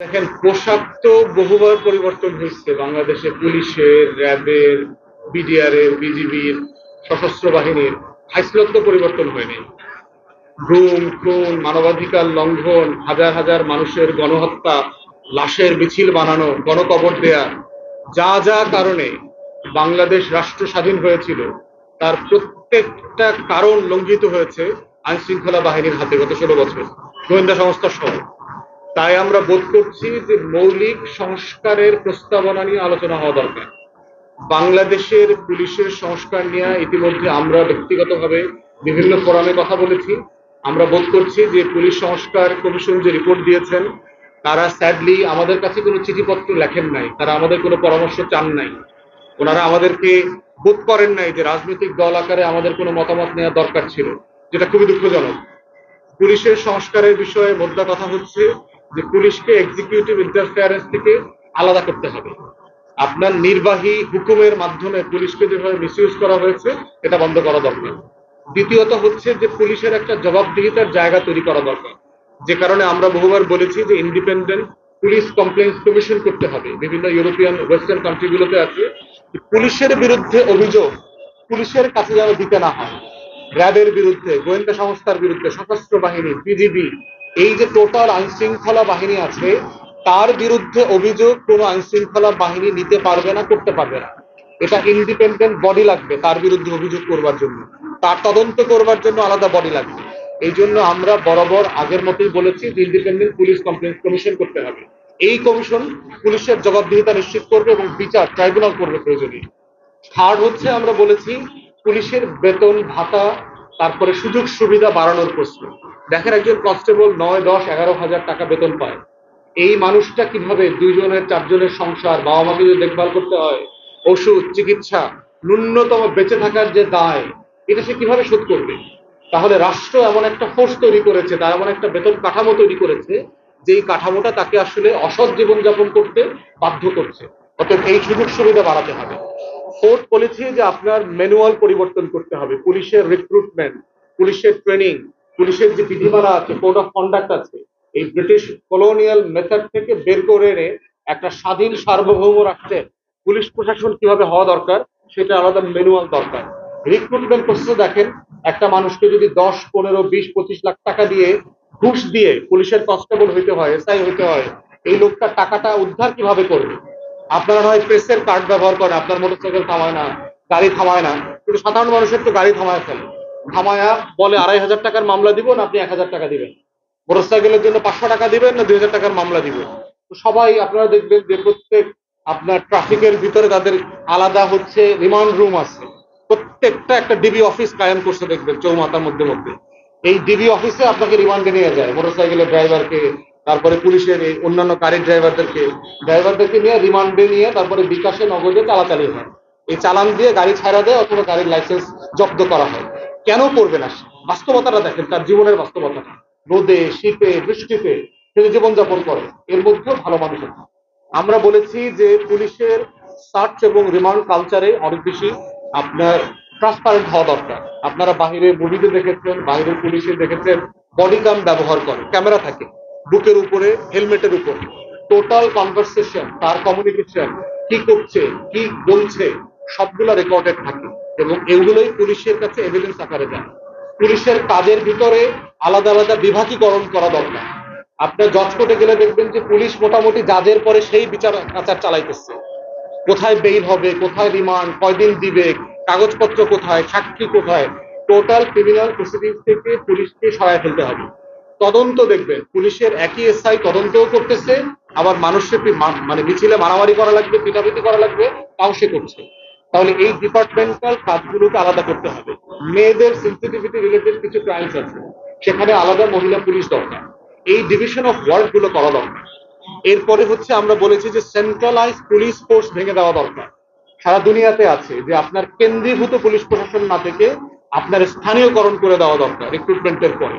দেখেন, পোশাক তো বহুবার পরিবর্তন হয়েছে। বাংলাদেশে পুলিশের, র্যাবের, বিডিআরের, বিজিবির, সশস্ত্র বাহিনীর হাইসলত তো পরিবর্তন হয়নি। গুম খুন মানবাধিকার লঙ্ঘন, হাজার হাজার মানুষের গণহত্যা, লাশের মিছিল বানানো, গণকবর দেয়া, যা যা কারণে বাংলাদেশ রাষ্ট্র স্বাধীন হয়েছিল, তার প্রত্যেকটা কারণ লঙ্ঘিত হয়েছে আইন শৃঙ্খলা বাহিনীর হাতে গত ষোলো বছর। গোয়েন্দা সংস্থা সহ। তাই আমরা বোধ করছি যে মৌলিক সংস্কারের প্রস্তাবনা নিয়ে আলোচনা হওয়া দরকার। বাংলাদেশের পুলিশের সংস্কার নিয়ে ইতিমধ্যে আমরা ব্যক্তিগতভাবে বিভিন্ন ফোরামে কথা বলেছি। আমরা বোধ করছি যে পুলিশ সংস্কার কমিশন যে রিপোর্ট দিয়েছেন, তারা স্যাডলি আমাদের কাছে কোনো চিঠিপত্র লেখেন নাই, তারা আমাদের কোনো পরামর্শ চান নাই। ওনারা আমাদেরকে বোধ করেন নাই যে রাজনৈতিক দল আকারে আমাদের কোনো মতামত নেওয়া দরকার ছিল, যেটা খুবই দুঃখজনক। পুলিশের সংস্কারের বিষয়ে মোদ্দা কথা হচ্ছে যে পুলিশকে এক্সিকিউটিভ ইন্টারফেয়ারেন্স থেকে আলাদা করতে হবে। আপনার নির্বাহী হুকুমের মাধ্যমে পুলিশকে যেভাবে মিসইউজ করা হয়েছে, এটা বন্ধ করা দরকার। দ্বিতীয়ত হচ্ছে যে পুলিশের একটা জবাবদিহিতার জায়গা তৈরি করা দরকার। যে কারণে আমরা বহুবার বলেছি যে ইন্ডিপেন্ডেন্ট পুলিশ কমপ্লেন্স কমিশন করতে হবে। বিভিন্ন ইউরোপিয়ান ওয়েস্টার্ন কান্ট্রিগুলোতে আছে পুলিশের বিরুদ্ধে অভিযোগ, পুলিশের কাছে যেন দিতে না হয়। র্যাবের বিরুদ্ধে, গোয়েন্দা সংস্থার বিরুদ্ধে, সশস্ত্র বাহিনী বিজিবি এই যে টোটাল আইন শৃঙ্খলা বাহিনী আছে, তার বিরুদ্ধে অভিযোগ কোনো আইনশৃঙ্খলা বাহিনী নিতে পারবে না, করতে পারবে না। এটা ইন্ডিপেন্ডেন্ট বডি লাগবে তার বিরুদ্ধে অভিযোগ করবার জন্য। তার তদন্ত করবার জন্য আলাদা বডি লাগবে। এই জন্য আমরা বরাবর আগের মতোই বলেছি যে ইন্ডিপেন্ডেন্ট পুলিশ কমপ্লেন কমিশন করতে হবে। এই কমিশন পুলিশের জবাবদিহিতা নিশ্চিত করবে এবং বিচার ট্রাইব্যুনাল করবে প্রয়োজনীয় থার্ড হচ্ছে আমরা বলেছি, পুলিশের বেতন ভাতা, তারপরে সুযোগ সুবিধা বাড়ানোর প্রশ্ন। দেখেন একজন কনস্টেবল নয়, দশ, এগারো হাজার টাকা বেতন পায়। এই মানুষটা কীভাবে দুইজনের, চারজনের সংসার বাবা মাকে যদি দেখভাল করতে হয়, ওষুধ, চিকিৎসা, ন্যূনতম বেঁচে থাকার যে দায়, এটা সে কীভাবে শোধ করবে? তাহলে রাষ্ট্র এমন একটা ফোর্স তৈরি করেছে, তার এমন একটা বেতন কাঠামো তৈরি করেছে, যেই কাঠামোটা তাকে আসলে অসৎ জীবনযাপন করতে বাধ্য করছে। অর্থাৎ এই সুযোগ সুবিধা বাড়াতে হবে। ফোর্থ বলেছি যে আপনার ম্যানুয়াল পরিবর্তন করতে হবে। পুলিশের রিক্রুটমেন্ট পুলিশের ট্রেনিং পুলিশের যে বিধিমালা আছে কোড অফ কন্ডাক্ট আছে, এই ব্রিটিশ কলোনিয়াল মেথড থেকে বের করে এনে একটা স্বাধীন সার্বভৌম রাখতে পুলিশ প্রশাসন কীভাবে হওয়া দরকার, সেটা আলাদা ম্যানুয়াল দরকার। রিক্রুটমেন্ট প্রসেসে দেখেন, একটা মানুষকে যদি দশ, পনেরো, বিশ, পঁচিশ লাখ টাকা দিয়ে ঘুষ দিয়ে পুলিশের কনস্টেবল হইতে হয় এসআই হইতে হয়, এই লোকটা টাকাটা উদ্ধার কীভাবে করবে? আপনারা হয় প্রেসের কার্ড ব্যবহার করেন, আপনার মোটরসাইকেল থামায় না, গাড়ি থামায় না, কিন্তু সাধারণ মানুষের তো গাড়ি থামায় ফেলে। থামায়া বলে আড়াই হাজার টাকার মামলা দিব না, আপনি এক হাজার টাকা দিবেন। মোটরসাইকেলের জন্য পাঁচশো টাকা দিবেন না, দুই হাজার টাকার মামলা দিবেন তো সবাই আপনারা দেখবেন যে প্রত্যেক আপনার ট্রাফিকের ভিতরে তাদের আলাদা হচ্ছে রিমান্ড রুম আছে। প্রত্যেকটা একটা ডিবি অফিস কায়েম করছে দেখবেন, চৌমাথার মধ্যে মধ্যে। এই ডিবি অফিসে আপনাকে রিমান্ডে নিয়ে যায়, মোটরসাইকেলের ড্রাইভারকে তারপরে পুলিশের অন্যান্য গাড়ির ড্রাইভারদেরকে ড্রাইভারদেরকে নিয়ে রিমান্ডে নিয়ে তারপরে বিকাশে, নগদে চালাচালি হয়। এই চালান দিয়ে গাড়ি ছাড়া দেয় অথবা গাড়ির লাইসেন্স জব্দ করা হয়। কেন করবে না? বাস্তবতাটা দেখেন, তার জীবনের বাস্তবতাটা রোদে, শীতে, বৃষ্টিতে সে জীবনযাপন করে, এর মধ্যেও ভালো মানুষ আমরা বলেছি যে পুলিশের সার্চ এবং রিমান্ড কালচারে অনেক বেশি আপনার ট্রান্সপারেন্ট হওয়া দরকার। আপনারা বাহিরে মুভিতে দেখেছেন বাইরের পুলিশে দেখেছেন বডি কাম ব্যবহার করে, ক্যামেরা থাকে, বুকের উপরে, হেলমেটের উপরে। টোটাল কনভারসেশন তার কমিউনিকেশন কি করছে, কি বলছে সবগুলা রেকর্ডেড থাকে এবং এগুলোই পুলিশের কাছে এভিডেন্স আকারে যায়। পুলিশের কাজের ভিতরে আলাদা আলাদা বিভাগীকরণ করা দরকার। আপনার জজ কোর্টে গেলে দেখবেন যে পুলিশ মোটামুটি জাজের পরে সেই বিচার আচার চালাইতেছে। কোথায় বেইল হবে, কোথায় রিমান্ড কয়দিন দিবে, কাগজপত্র কোথায়, সাক্ষী কোথায়? টোটাল ক্রিমিনাল প্রসিডিংস থেকে পুলিশকে সরায় ফেলতে হবে। তদন্ত দেখবেন, পুলিশের একই এসআই তদন্তও করতেছে, আবার মানুষের পি- মানে মিছিলে মারামারি করা লাগবে, পিটাপিটি করা লাগবে, তাও সে করছে। তাহলে এই ডিপার্টমেন্টাল কাজগুলোকে আলাদা করতে হবে। মেয়েদের সেন্সিটিভিটি রিলেটেড কিছু ক্রাইমস আছে। সেখানে আলাদা মহিলা পুলিশ দরকার। এই ডিভিশন অফ ওয়ার্কগুলো করা দরকার। এরপরে হচ্ছে আমরা বলেছি যে সেন্ট্রালাইজ পুলিশ ফোর্স ভেঙে দেওয়া দরকার। সারা দুনিয়াতে আছে যে আপনার কেন্দ্রীভূত পুলিশ প্রশাসন না থেকে আপনার স্থানীয়করণ করে দেওয়া দরকার রিক্রুটমেন্টের পরে।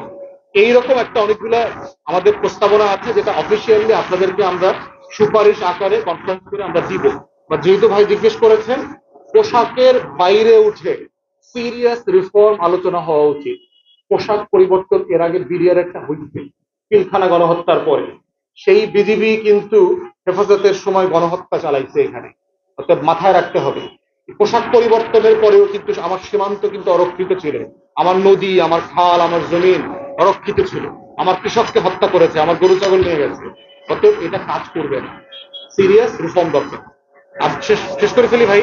এইরকম একটা অনেকগুলা আমাদের প্রস্তাবনা আছে যেটা অফিসিয়ালি আপনাদেরকে আমরা সুপারিশ আকারে কনফারেন্স করে আমরা দিব। বা যেহেতু ভাই জিজ্ঞেস করেছেন পোশাকের বাইরে উঠে সিরিয়াস রিফর্ম আলোচনা হওয়া উচিত। পোশাক পরিবর্তন এর আগে বিডিআর একটা হয়েছে পিলখানা গণহত্যার পরে। সেই বিজিবি কিন্তু হেফাজতের সময় গণহত্যা চালাইছে এখানে। অর্থাৎ মাথায় রাখতে হবে। পোশাক পরিবর্তনের পরেও কিন্তু আমার সীমান্ত কিন্তু অরক্ষিত ছিল। আমার নদী, আমার খাল, আমার জমিন অরক্ষিত ছিল। আমার কৃষককে হত্যা করেছে, আমার গরু, ছাগল নিয়ে গেছে। অতএব এটা কাজ করবে না। সিরিয়াস রিফর্ম দরকার। শেষ করে ফেলি ভাই।